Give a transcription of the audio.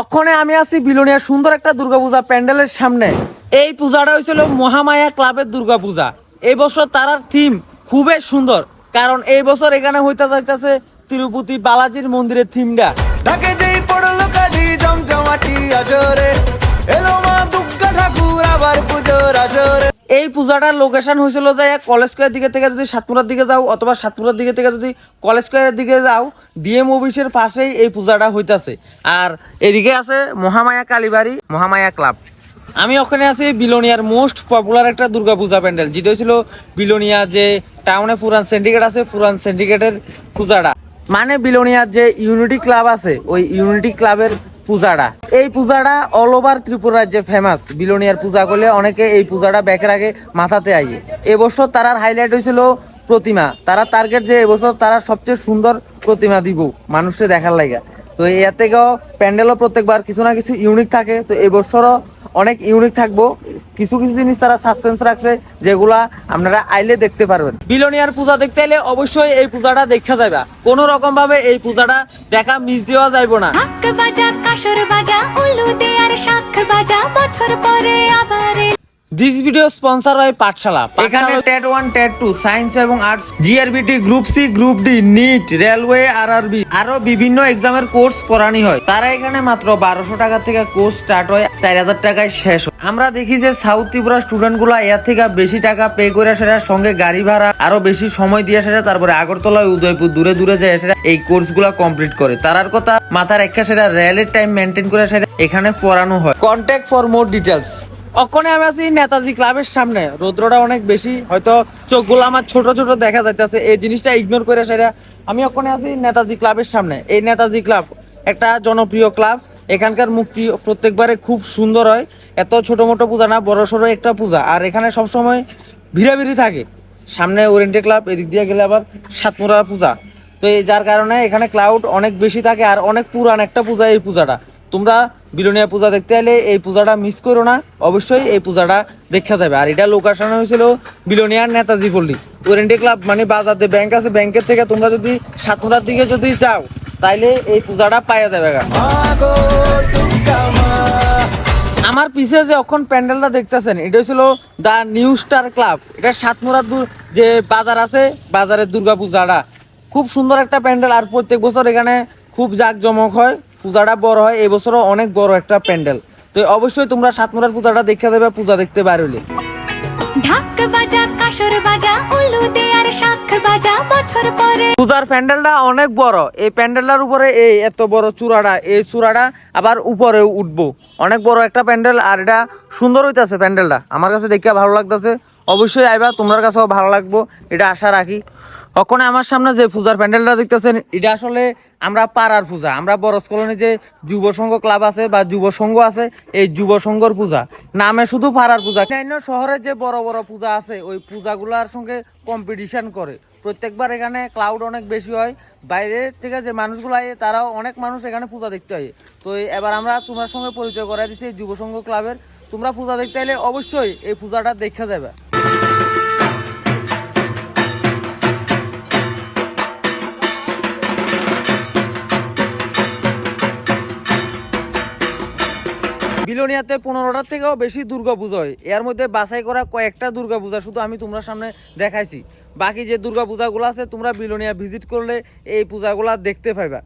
অক্ষণে আমি আছি বিলোনিয়ার সুন্দর একটা দুর্গাপূজা প্যান্ডেলের সামনে। এই পূজাটা হয়েছিল মহামায়া ক্লাবের দুর্গাপূজা। এই বছর তারার থিম খুবই সুন্দর, কারণ এই বছর এখানে হইতে যাইতেছে তিরুপতি বালাজির মন্দিরের থিমটা পূজাটার লোকেশন হয়েছিল যে কলেজ স্কোয়ার দিকে থেকে যদি সাতপুরার দিকে যাও অথবা সাতপুরার দিকে থেকে যদি কলেজ স্কোয়ারের দিকে যাও ডিএম অফিসের পাশেই এই পূজাটা হইতাছে। আর এদিকে আছে মহামায়া কালীবাড়ি, মহামায়া ক্লাব আমি ওখানে আছি বিলোনিয়ার মোস্ট পপুলার একটা দুর্গাপূজা প্যান্ডেল, যেটা হয়েছিল বিলোনিয়া যে টাউনে পুরান সিন্ডিকেট আছে, পুরান সিন্ডিকেটের পূজাটা। মানে বিলোনিয়ার যে ইউনিটি ক্লাব আছে, ওই ইউনিটি ক্লাবের পূজাটা এই পূজাটা অল ওভার ত্রিপুরার যে ফেমাস বিলোনিয়ার পূজা করলে অনেকে এই পূজাটা ব্যাকের আগে মাথাতে আইয়ে। এবছর তারার হাইলাইট হয়েছিল প্রতিমা। তারা টার্গেট যে এবছর তারা সবচেয়ে সুন্দর প্রতিমা দিব মানুষকে দেখার লাগা তো এর থেকেও প্যান্ডেলও প্রত্যেকবার কিছু না কিছু ইউনিক থাকে। তো এবছরও অনেক ইউনিক থাকব। কিছু কিছু জিনিস তারা সাসপেন্স রাখছে, যেগুলা আপনারা আইলে দেখতে পারবেন। বিলোনিয়ার পূজা দেখতে এলে অবশ্যই এই পূজাটা দেখা যাবে কোনো রকম ভাবে এই পূজাটা দেখা মিস দেওয়া যাইব না। বাজা বাজা উলু শাখ বাজা, বছর পরে আবার। This video sponsor by Pathshala এখানে TET one TET two science এবং arts GRBT group C group D NEET railway RRB আরও বিভিন্ন এক্সামের কোর্স পড়ানি হয়। তারা এখানে মাত্র বারোশো টাকা থেকে কোর্স স্টার্ট হয়, চার হাজার টাকায় শেষ হয়। আমরা দেখি যে সাউথ ত্রিপুরা স্টুডেন্টগুলা এর থেকে বেশি টাকা পে করে সেটা সঙ্গে গাড়ি ভাড়া, আরও বেশি সময় দিয়ে সেটা তারপরে আগরতলা উদয়পুর দূরে দূরে যায় সেটা এই কোর্সগুলা কমপ্লিট করে। তারার কথা মাথার একটা সেটা রেলের টাইম মেনটেন করে সেটা এখানে পড়ানো হয়। কন্ট্যাক্ট ফর মোর ডিটেলস অক্ষণে আমি আছি নেতাজি ক্লাবের সামনে। রৌদ্রটা অনেক বেশি, হয়তো চোখগুলো আমার ছোট ছোট দেখা যাইতেছে। এই জিনিসটা ইগনোর করে সেটা আমি ওখানে আছি নেতাজি ক্লাবের সামনে। এই নেতাজি ক্লাব একটা জনপ্রিয় ক্লাব। এখানকার মুক্তি প্রত্যেকবারে খুব সুন্দর হয়। এত ছোট মোটো পূজা না, বড় সড়ো একটা পূজা। আর এখানে সবসময় ভিড়াভিড়ি থাকে। সামনে ওরিয়েন্টে ক্লাব, এদিক দিয়ে গেলে আবার সাতমুরা পূজা। তো এই যার কারণে এখানে ক্লাউড অনেক বেশি থাকে আর অনেক পুরান একটা পূজা এই পূজাটা। তোমরা বিলোনিয়া পূজা দেখতে এলে এই পূজাটা মিস করো না। অবশ্যই এই পূজাটা দেখা যাবে। আর এটা লোকেশন হয়েছিল বিলোনিয়ার নেতাজি পল্লী। ওরেন্টে ক্লাব মানে বাজারে ব্যাংক আছে, ব্যাংকের থেকে তোমরা যদি সাতমুরার দিকে যদি যাও, তাইলে এই পূজাটা পাওয়া যাবে আমার পিছে যে এখন প্যান্ডেলটা দেখতেছেন, এটা হচ্ছিল দ্য নিউ স্টার ক্লাব। এটা সাতমুরা দু- যে বাজার আছে, বাজারের দুর্গা পূজাটা খুব সুন্দর একটা প্যান্ডেল। আর প্রত্যেক বছর এখানে খুব জাঁকজমক হয়। পূজাটা বড় হয় এই বছরও অনেক বড় একটা প্যান্ডেল। তো অবশ্যই তোমরা সাতমুরার পূজাটা দেখে দেবে পূজা দেখতে পারলে ঢাক বাজা কাসর বাজা উলু দে শাখ বাজা বছর পরে পূজার প্যান্ডেলটা অনেক বড়। এই প্যান্ডেলটার উপরে এই এত বড় চূড়াটা এই চূড়াটা আবার উপরে উঠবো। অনেক বড় একটা প্যান্ডেল আর এটা সুন্দর হইতাছে প্যান্ডেলটা। আমার কাছে দেখে ভালো লাগতেছে। অবশ্যই আইবা, তোমার কাছেও ভালো লাগবো, এটা আশা রাখি। ওখানে আমার সামনে যে পূজার প্যান্ডেলটা দেখতেছেন, এটা আসলে আমরা পাড়ার পূজা। আমরা বরস কলোনি যে যুব সংঘ ক্লাব আছে বা যুব সংঘ আছে, এই যুব সংঘর পূজা। নামে শুধু পাড়ার পূজা। অন্যান্য শহরে যে বড় বড় পূজা আছে, ওই পূজাগুলোর সঙ্গে কম্পিটিশন করে। প্রত্যেকবার এখানে ক্লাউড অনেক বেশি হয়। বাইরে থেকে যে মানুষগুলো আয়, তারাও অনেক মানুষ এখানে পূজা দেখতে হয় তো এবার আমরা তোমার সঙ্গে পরিচয় করাই দিচ্ছি যুব সংঘ ক্লাবের। তোমরা পূজা দেখতে এলে অবশ্যই এই পূজাটা দেখা যাবে বিলোনিয়াতে পনেরোটার থেকেও বেশি দুর্গা পূজা হয়। এর মধ্যে বাছাই করা কয়েকটা দুর্গাপূজা শুধু আমি তোমরা সামনে দেখাইছি। বাকি যে দুর্গা পূজাগুলো আছে, তোমরা বিলোনিয়া ভিজিট করলে এই পূজাগুলা দেখতে পাইবা।